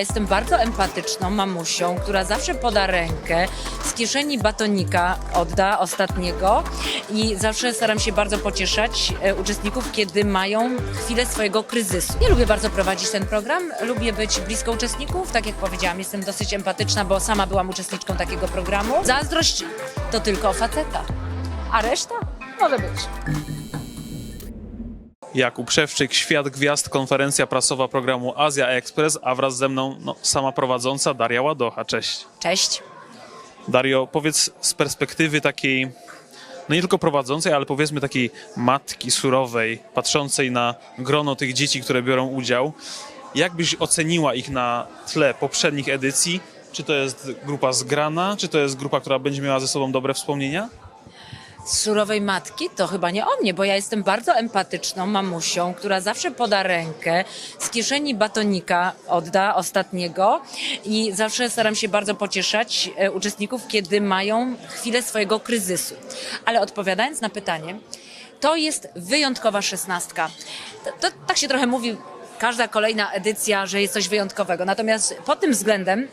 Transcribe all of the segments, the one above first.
Jestem bardzo empatyczną mamusią, która zawsze poda rękę, z kieszeni batonika odda ostatniego i zawsze staram się bardzo pocieszać e, uczestników, kiedy mają chwilę swojego kryzysu. Nie lubię bardzo prowadzić ten program, lubię być blisko uczestników, tak jak powiedziałam, jestem dosyć empatyczna, bo sama byłam uczestniczką takiego programu. Zazdrość to tylko faceta, a reszta może być. Jakub Szewczyk, Świat Gwiazd, konferencja prasowa programu Azja Express, a wraz ze mną no, sama prowadząca Daria Ładocha. Cześć. Cześć. Dario, powiedz z perspektywy takiej, no nie tylko prowadzącej, ale powiedzmy takiej matki surowej, patrzącej na grono tych dzieci, które biorą udział, jak byś oceniła ich na tle poprzednich edycji? Czy to jest grupa zgrana, czy to jest grupa, która będzie miała ze sobą dobre wspomnienia? Surowej matki, to chyba nie o mnie, bo ja jestem bardzo empatyczną mamusią, która zawsze poda rękę, z kieszeni batonika odda ostatniego i zawsze staram się bardzo pocieszać e, uczestników, kiedy mają chwilę swojego kryzysu. Ale odpowiadając na pytanie, to jest wyjątkowa szesnastka. To, to, tak się trochę mówi, każda kolejna edycja, że jest coś wyjątkowego. Natomiast pod tym względem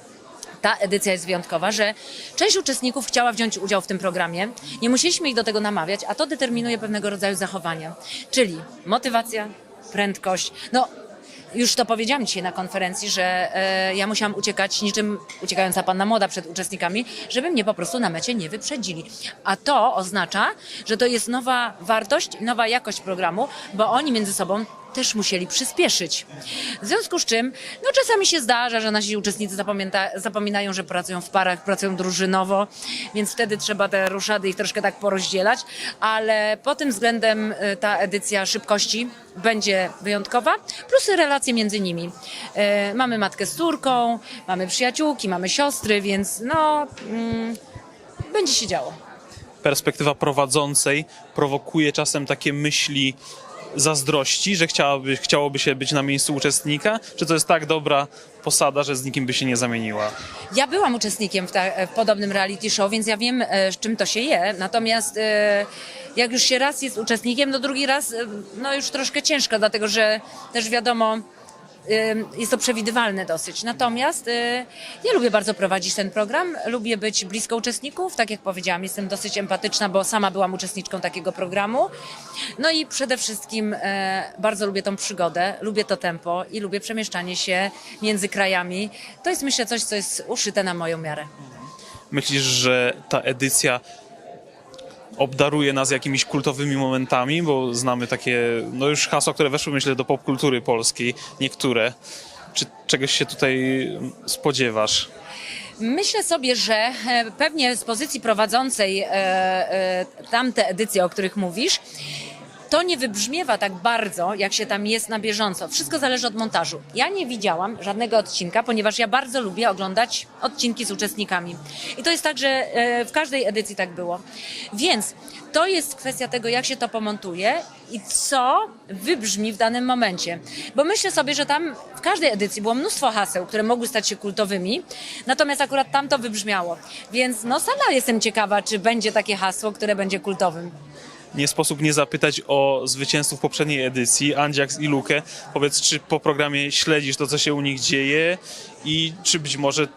ta edycja jest wyjątkowa, że część uczestników chciała wziąć udział w tym programie. Nie musieliśmy ich do tego namawiać, a to determinuje pewnego rodzaju zachowania. Czyli motywacja, prędkość. No, już to powiedziałam dzisiaj na konferencji, że e, ja musiałam uciekać niczym uciekająca panna młoda przed uczestnikami, żeby mnie po prostu na mecie nie wyprzedzili. A to oznacza, że to jest nowa wartość, nowa jakość programu, bo oni między sobą też musieli przyspieszyć. W związku z czym, no czasami się zdarza, że nasi uczestnicy zapominają, że pracują w parach, pracują drużynowo, więc wtedy trzeba te ruszady ich troszkę tak porozdzielać, ale pod tym względem y, ta edycja szybkości będzie wyjątkowa, plus relacje między nimi. Y, Mamy matkę z córką, mamy przyjaciółki, mamy siostry, więc no, mm, będzie się działo. perspektywa prowadzącej prowokuje czasem takie myśli zazdrości, że chciałaby, chciałoby się być na miejscu uczestnika? Czy to jest tak dobra posada, że z nikim by się nie zamieniła? Ja byłam uczestnikiem w, ta, w podobnym reality show, więc ja wiem, e, z czym to się je. Natomiast e, jak już się raz jest uczestnikiem, no drugi raz e, no już troszkę ciężko, dlatego że też wiadomo, jest to przewidywalne dosyć. Natomiast e, ja lubię bardzo prowadzić ten program, lubię być blisko uczestników. Tak jak powiedziałam, jestem dosyć empatyczna, bo sama byłam uczestniczką takiego programu. No i przede wszystkim e, bardzo lubię tą przygodę, lubię to tempo i lubię przemieszczanie się między krajami. To jest myślę coś, co jest uszyte na moją miarę. Myślisz, że ta edycja obdaruje nas jakimiś kultowymi momentami, bo znamy takie, no już hasła, które weszły myślę do popkultury polskiej, niektóre. Czy czegoś się tutaj spodziewasz? Myślę sobie, że e, pewnie z pozycji prowadzącej e, e, tamte edycje, o których mówisz, to nie wybrzmiewa tak bardzo, jak się tam jest na bieżąco. Wszystko zależy od montażu. Ja nie widziałam żadnego odcinka, ponieważ ja bardzo lubię oglądać odcinki z uczestnikami. I to jest tak, że e, w każdej edycji tak było. Więc to jest kwestia tego, jak się to pomontuje i co wybrzmi w danym momencie. Bo myślę sobie, że tam w każdej edycji było mnóstwo haseł, które mogły stać się kultowymi, natomiast akurat tam to wybrzmiało. Więc no sama jestem ciekawa, czy będzie takie hasło, które będzie kultowym. Nie sposób nie zapytać o zwycięzców poprzedniej edycji, Andziaks i Lukę. Powiedz, czy po programie śledzisz to, co się u nich dzieje i czy być może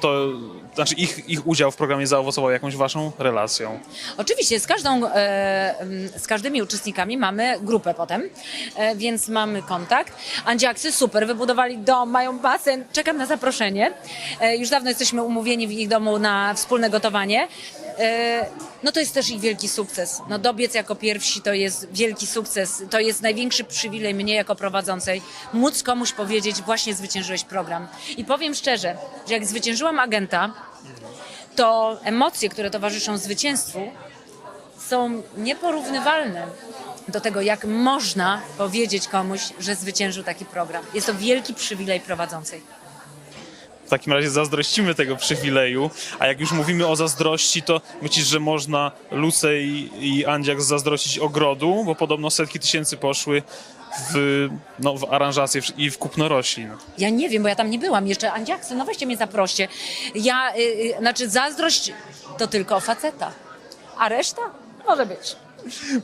to, znaczy ich, ich udział w programie zaowocował jakąś waszą relacją? Oczywiście z, każdą, e, m, z każdymi uczestnikami mamy grupę potem, e, więc mamy kontakt. Andziaksy super, wybudowali dom, mają basen, czekam na zaproszenie. E, już dawno jesteśmy umówieni w ich domu na wspólne gotowanie. E, no to jest też ich wielki sukces. No dobiec jako pierwsi to jest wielki sukces. To jest największy przywilej mnie jako prowadzącej, móc komuś powiedzieć, właśnie zwyciężyłeś program. I powiem szczerze, że jak zwyciężyłam agenta, to emocje, które towarzyszą zwycięstwu, są nieporównywalne do tego, jak można powiedzieć komuś, że zwyciężył taki program. Jest to wielki przywilej prowadzącej. W takim razie zazdrościmy tego przywileju, a jak już mówimy o zazdrości, to myślisz, że można Luce i, i Andziak zazdrościć ogrodu, bo podobno setki tysięcy poszły w, no, w aranżację i w kupno roślin. Ja nie wiem, bo ja tam nie byłam jeszcze. Andziaksy, no weźcie mnie zaproście. Ja, y, y, znaczy zazdrość to tylko faceta, a reszta może być.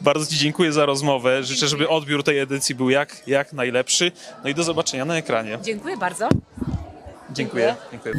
Bardzo Ci dziękuję za rozmowę. Życzę, żeby odbiór tej edycji był jak, jak najlepszy. No i do zobaczenia na ekranie. Dziękuję bardzo. Dziękuję. Dziękuję.